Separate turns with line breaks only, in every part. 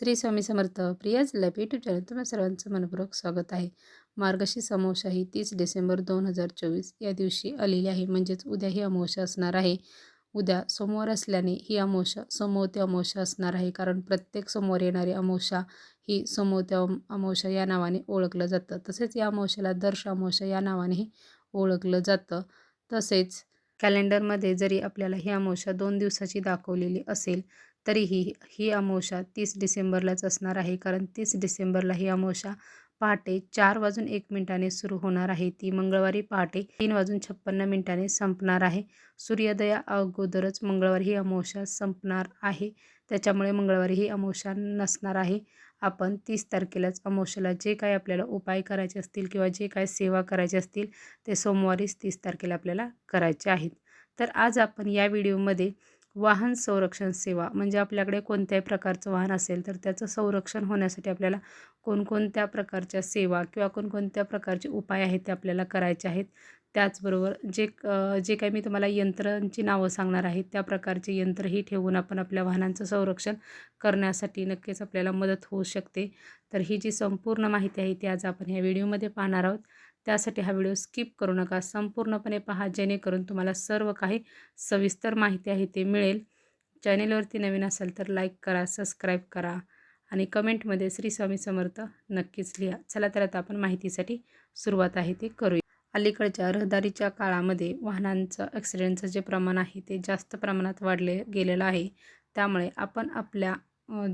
Shri Swami Samarth Priyaj lab YouTube channel तुम्हा सर्वांचं मनपूर्वक स्वागत आहे. मार्गशी अमावस्या ही तीस डिसेंबर दोन हजार चोवीस या दिवशी आलेली आहे. म्हणजेच उद्या ही अमावशा असणार आहे. उद्या सोमवार असल्याने ही अमावशा सोमवती अमावशा असणार आहे. कारण प्रत्येक सोमवार येणारी अमावशा ही समोवत्या अमावशा या नावाने ओळखलं जातं. तसेच या अमावस्याला दर्श अमावशा या नावानेही ओळखलं जातं. तसेच कॅलेंडरमध्ये जरी आपल्याला ही अमावशा दोन दिवसाची दाखवलेली असेल तरीही ही अमावस्या तीस डिसेंबरलाच असणार आहे. कारण तीस डिसेंबरला ही अमावस्या पहाटे चार वाजून एक मिनिटाने सुरू होणार आहे. ती मंगळवारी पहाटे तीन वाजून छप्पन्न मिनिटाने संपणार आहे. सूर्योदया अगोदरच मंगळवारी ही अमावस्या संपणार आहे. त्याच्यामुळे मंगळवारी ही अमावस्या नसणार आहे. आपण तीस तारखेलाच अमावस्याला जे काय आपल्याला उपाय करायचे असतील किंवा जे काय सेवा करायचे असतील ते सोमवारीच तीस तारखेला आपल्याला करायचे आहेत. तर आज आपण या व्हिडिओमध्ये वाहन संरक्षण सेवा म्हणजे आपल्याकडे कोणत्याही प्रकारचं वाहन असेल तर त्याचं संरक्षण होण्यासाठी आपल्याला कोणकोणत्या प्रकारच्या सेवा किंवा कोणकोणत्या प्रकारचे उपाय आहेत ते आपल्याला करायचे आहेत. त्याचबरोबर जे जे काही मी तुम्हाला यंत्रांची नावं सांगणार आहे त्या प्रकारचे यंत्रही ठेवून आपण आपल्या वाहनांचं संरक्षण करण्यासाठी नक्कीच आपल्याला मदत होऊ शकते. तर ही जी संपूर्ण माहिती आहे ती आज आपण ह्या व्हिडिओमध्ये पाहणार आहोत. त्यासाठी हा व्हिडिओ स्किप करू नका. संपूर्णपणे पहा जेणेकरून तुम्हाला सर्व काही सविस्तर माहिती आहे ते मिळेल. चॅनेलवरती नवीन असेल तर लाईक करा सबस्क्राईब करा आणि कमेंटमध्ये श्री स्वामी समर्थ नक्कीच लिहा. चला तर आता आपण माहितीसाठी सुरुवात आहे ते करूया. अलीकडच्या रहदारीच्या काळामध्ये वाहनांचं ॲक्सिडेंटचं जे प्रमाण आहे ते जास्त प्रमाणात वाढले गेलेलं आहे. त्यामुळे आपण आपल्या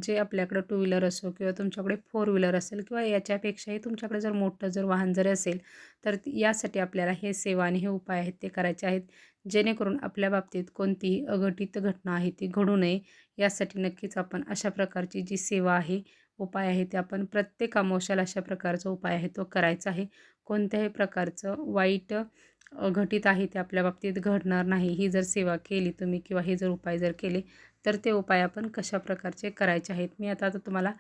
जे आपल्याकडं टू व्हीलर असो किंवा तुमच्याकडे फोर व्हीलर असेल किंवा याच्यापेक्षाही तुमच्याकडे जर मोठं जर वाहन जर असेल तर यासाठी आपल्याला हे सेवा आणि हे उपाय आहेत ते करायचे आहेत. जेणेकरून आपल्या बाबतीत कोणतीही अघटित घटना आहे ती घडू नये. यासाठी नक्कीच आपण अशा प्रकारची जी सेवा आहे उपाय आहे ते आपण प्रत्येक अमावश्याला अशा प्रकारचा उपाय आहे तो करायचा आहे. कोणत्याही प्रकारचं वाईट घटित आहे ते आपल्या बाबतीत घडणार नाही. ही जर सेवा केली तुम्ही किंवा हे जर उपाय जर केले तर ते उपाय आपण कशा प्रकारचे करायचे आहेत? मी आता आता तुम्हाला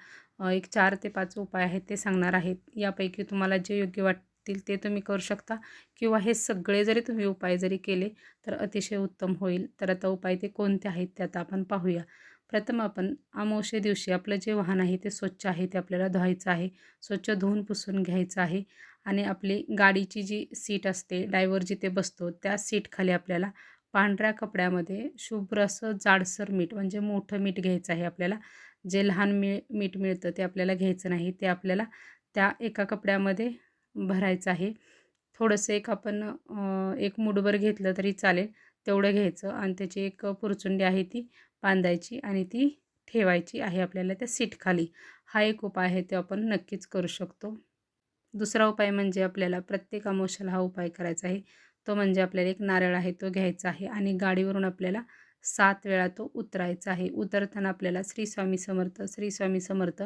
एक चार ते पाच उपाय आहेत ते सांगणार आहेत. यापैकी तुम्हाला जे योग्य वाटतील ते तुम्ही करू शकता. किंवा हे सगळे जरी तुम्ही उपाय जरी केले तर अतिशय उत्तम होईल. तर आता उपाय ते कोणते आहेत ते आता आपण पाहूया. प्रथम आपण अमावशे दिवशी आपलं जे वाहन आहे ते स्वच्छ आहे ते आपल्याला धुवायचं आहे. स्वच्छ धुवून पुसून घ्यायचं आहे. आणि आपली गाडीची जी सीट असते डायव्हर जिथे बसतो त्या सीटखाली आपल्याला पांढऱ्या कपड्यामध्ये शुभ्र असं जाडसर मीठ म्हणजे मोठं मीठ घ्यायचं आहे आपल्याला. जे लहान मी मीठ मिळतं ते आपल्याला घ्यायचं नाही ते आपल्याला त्या एका कपड्यामध्ये भरायचं आहे. थोडंसं एक आपण एक मुठभर घेतलं तरी चालेल तेवढं घ्यायचं. आणि त्याची एक पुरचुंडी आहे ती बांधायची आणि ती ठेवायची आहे आपल्याला त्या सीटखाली. हा एक उपाय आहे तो आपण नक्कीच करू शकतो. दुसरा उपाय म्हणजे आपल्याला प्रत्येक अमोशाला हा उपाय करायचा आहे. तो म्हणजे आपल्याला एक नारळ आहे तो घ्यायचा आहे आणि गाडीवरून आपल्याला सात वेळा तो उतरायचा आहे. उतरताना आपल्याला श्री स्वामी समर्थ श्री स्वामी समर्थ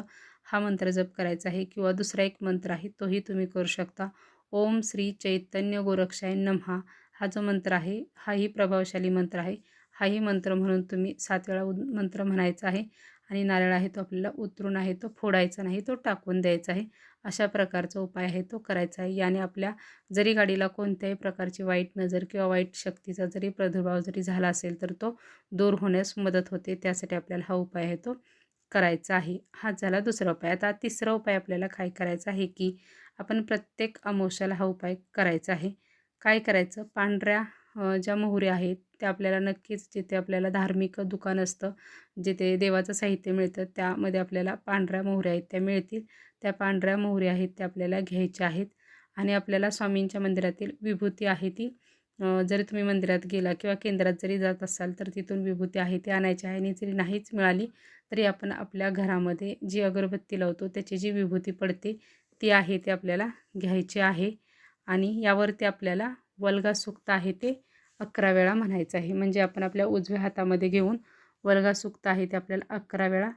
हा मंत्र जप करायचा आहे किंवा दुसरा एक मंत्र आहे तोही तुम्ही करू शकता. ओम श्री चैतन्य गोरक्षाय नमहा. हा जो मंत्र आहे हाही प्रभावशाली मंत्र आहे. हाही मंत्र म्हणून तुम्ही सात वेळा मंत्र म्हणायचा आहे. आणि नारळ आहे तो आपल्याला उतरून आहे तो फोडायचा नाही तो टाकून द्यायचा आहे. अशा प्रकारचा उपाय आहे तो करायचा आहे. याने आपल्या जरी गाडीला कोणत्याही प्रकारची वाईट नजर किंवा वाईट शक्तीचा जरी प्रादुर्भाव जरी झाला असेल तर तो दूर होण्यास मदत होते. त्यासाठी आपल्याला हा उपाय आहे तो करायचा आहे. हा झाला दुसरा उपाय. आता तिसरा उपाय आपल्याला काय करायचा आहे की आपण प्रत्येक अमावश्याला हा उपाय करायचा आहे. काय करायचं? पांढऱ्या ज्या मोहऱ्या आहेत त्या आपल्याला नक्कीच जिथे आपल्याला धार्मिक दुकान असतं जिथे देवाचं साहित्य मिळतं त्यामध्ये आपल्याला पांढऱ्या मोहऱ्या आहेत त्या मिळतील. त्या पांढऱ्या मोहऱ्या आहेत त्या आपल्याला घ्यायच्या आहेत. आणि आपल्याला स्वामींच्या मंदिरातील विभूती आहे ती. जरी तुम्ही मंदिरात गेला किंवा केंद्रात जरी जात असाल तर तिथून विभूती आहे ती आणायची आहे. आणि जरी नाहीच मिळाली तरी आपण आपल्या घरामध्ये जी अगरबत्ती लावतो त्याची जी विभूती पडते ती आहे ते आपल्याला घ्यायची आहे. आणि यावरती आपल्याला वल्गा सुक्त आहे ते. अकरा वेळा म्हणायचं आहे. म्हणजे आपण आपल्या उजव्या हातामध्ये घेऊन वल्गा सुक्त आहे ते आपल्याला अकरा वेळा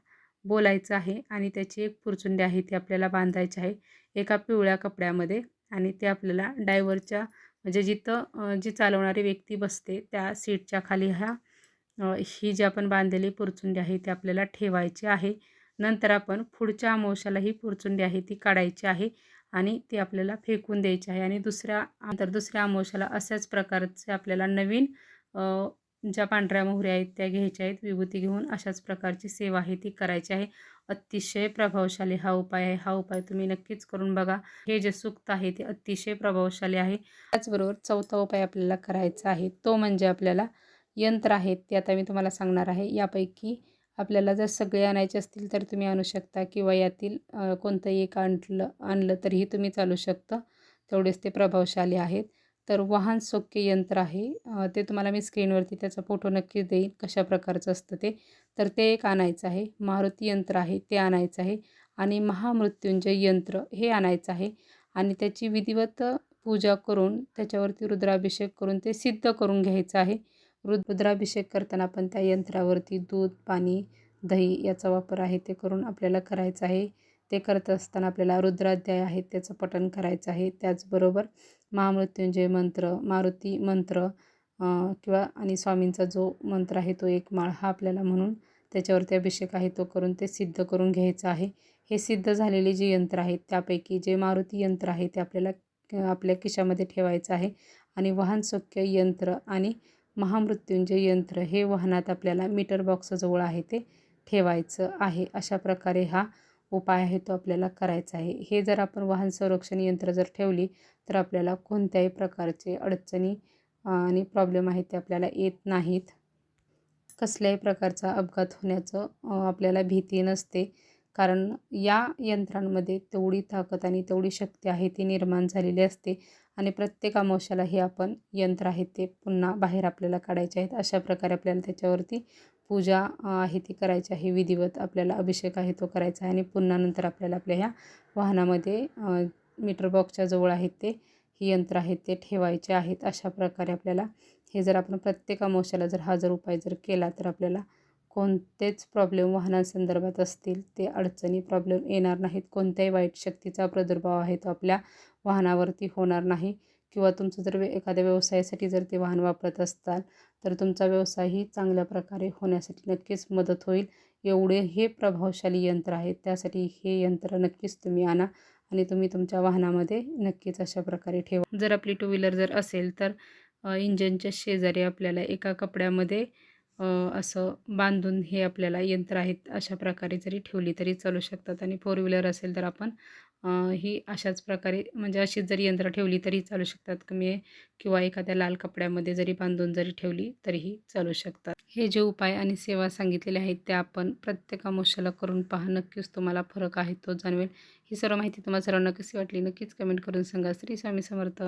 बोलायचं आहे आणि त्याची एक पुरचुंडी आहे ती आपल्याला बांधायची आहे एका पिवळ्या कपड्यामध्ये आणि ते आपल्याला डायव्हरच्या म्हणजे जिथं जी चालवणारी व्यक्ती बसते त्या सीटच्या खाली ह्या ही जी आपण बांधलेली पुरचुंडी आहे ती आपल्याला ठेवायची आहे. नंतर आपण पुढच्या अमावश्याला ही पुरचुंडी आहे ती काढायची आहे. आणि ती आपल्याला फेकून द्यायची आहे. आणि दुसऱ्या नंतर दुसऱ्या आमोशाला अशाच प्रकारचे आपल्याला नवीन ज्या पांढऱ्या मोहऱ्या आहेत त्या घ्यायच्या आहेत. विभूती घेऊन अशाच प्रकारची सेवा आहे ती करायची आहे. अतिशय प्रभावशाली हा उपाय आहे. हा उपाय तुम्ही नक्कीच करून बघा. हे जे सुक्त आहे ते अतिशय प्रभावशाली आहे. त्याचबरोबर चौथा उपाय आपल्याला करायचा आहे. तो म्हणजे आपल्याला यंत्र आहेत ते आता मी तुम्हाला सांगणार आहे. यापैकी आपल्याला जर सगळे आणायचे असतील तर तुम्ही आणू शकता किंवा यातील कोणतंही एक आणलं आणलं तरीही तुम्ही चालू शकता. तेवढेच ते प्रभावशाली आहेत. तर वाहन सोक्य यंत्र आहे. ते तुम्हाला मी स्क्रीनवरती त्याचा फोटो नक्कीच देईन कशा प्रकारचं असतं ते. तर ते एक आणायचं आहे. मारुती यंत्र आहे ते आणायचं आहे. आणि महामृत्युंजय यंत्र हे आणायचं आहे. आणि त्याची विधिवत पूजा करून त्याच्यावरती रुद्राभिषेक करून ते सिद्ध करून घ्यायचं आहे. रुद्राभिषेक करताना पण त्या यंत्रावरती दूध पाणी दही याचा वापर आहे. ते करून आपल्याला करायचं आहे. ते करत असताना आपल्याला रुद्राध्याय आहेत त्याचं पठण करायचं आहे. त्याचबरोबर महामृत्युंजय मंत्र मारुती मंत्र किंवा आणि स्वामींचा जो मंत्र आहे तो एक माळ हा आपल्याला म्हणून त्याच्यावरती अभिषेक आहे. तो करून ते सिद्ध करून घ्यायचं आहे. हे सिद्ध झालेले जे यंत्र आहेत त्यापैकी जे मारुती यंत्र आहे ते आपल्याला आपल्या खिशामध्ये ठेवायचं आहे. आणि वाहन सौख्य यंत्र आणि महामृत्युंजय यंत्र हे वाहनात आपल्याला मीटर बॉक्सजवळ आहे ते ठेवायचं आहे. अशा प्रकारे हा उपाय आहे तो आपल्याला करायचा आहे. हे जर आपण वाहन संरक्षण यंत्र जर ठेवली तर आपल्याला कोणत्याही प्रकारचे अडचणी आणि प्रॉब्लेम आहेत ते आपल्याला येत नाहीत. कसल्याही प्रकारचा अपघात होण्याचं आपल्याला भीती नसते. कारण या यंत्रांमध्ये तेवढी ताकद आणि तेवढी शक्ती आहे ती निर्माण झालेली असते. आणि प्रत्येक अमावश्याला हे आपण यंत्र आहे ते पुन्हा बाहेर आपल्याला काढायचे आहेत. अशा प्रकारे आपल्याला त्याच्यावरती पूजा आहे ती करायची आहे. विधिवत आपल्याला अभिषेक आहे तो करायचा आहे आणि पुन्हा नंतर आपल्याला आपल्या ह्या वाहनामध्ये मीटर बॉक्सच्या जवळ आहेत ते ही यंत्र आहेत ते ठेवायचे आहेत. अशा प्रकारे आपल्याला हे जर आपण प्रत्येक अमावश्याला जर हा जर उपाय जर केला तर आपल्याला कोणतेच प्रॉब्लेम वाहनांसंदर्भात असतील ते अडचणी प्रॉब्लेम येणार नाहीत. कोणत्याही वाईट शक्तीचा प्रादुर्भाव आहे तो आपल्या वाहनावरती होणार नाही. किंवा तुमचं जर एखाद्या व्यवसायासाठी जर ते वाहन वापरत असताल तर तुमचा व्यवसायही चांगल्या प्रकारे होण्यासाठी नक्कीच मदत होईल. एवढे हे प्रभावशाली यंत्र आहे त्यासाठी हे यंत्र नक्कीच तुम्ही आणा आणि तुम्ही तुमच्या वाहनामध्ये नक्कीच अशा प्रकारे ठेवा. जर आपली टू व्हीलर जर असेल तर इंजनच्या शेजारी आपल्याला एका कपड्यामध्ये असं बांधून हे आपल्याला यंत्र आहेत अशा प्रकारे जरी ठेवली तरी चालू शकतात. आणि फोर व्हीलर असेल तर आपण ही अशाच प्रकारे म्हणजे अशीच जरी यंत्र ठेवली तरी चालू शकतात. कमी किंवा एखाद्या लाल कपड्यामध्ये जरी बांधून जरी ठेवली तरीही चालू शकतात. हे जे उपाय आणि सेवा सांगितलेले आहेत त्या आपण प्रत्येक अमावस्याला करून पहा. नक्कीच तुम्हाला फरक आहे तो जाणवेल. ही सर्व माहिती तुम्हाला सर्वांना कशी वाटली? नक्कीच कमेंट करून सांगा. श्री स्वामी समर्थ.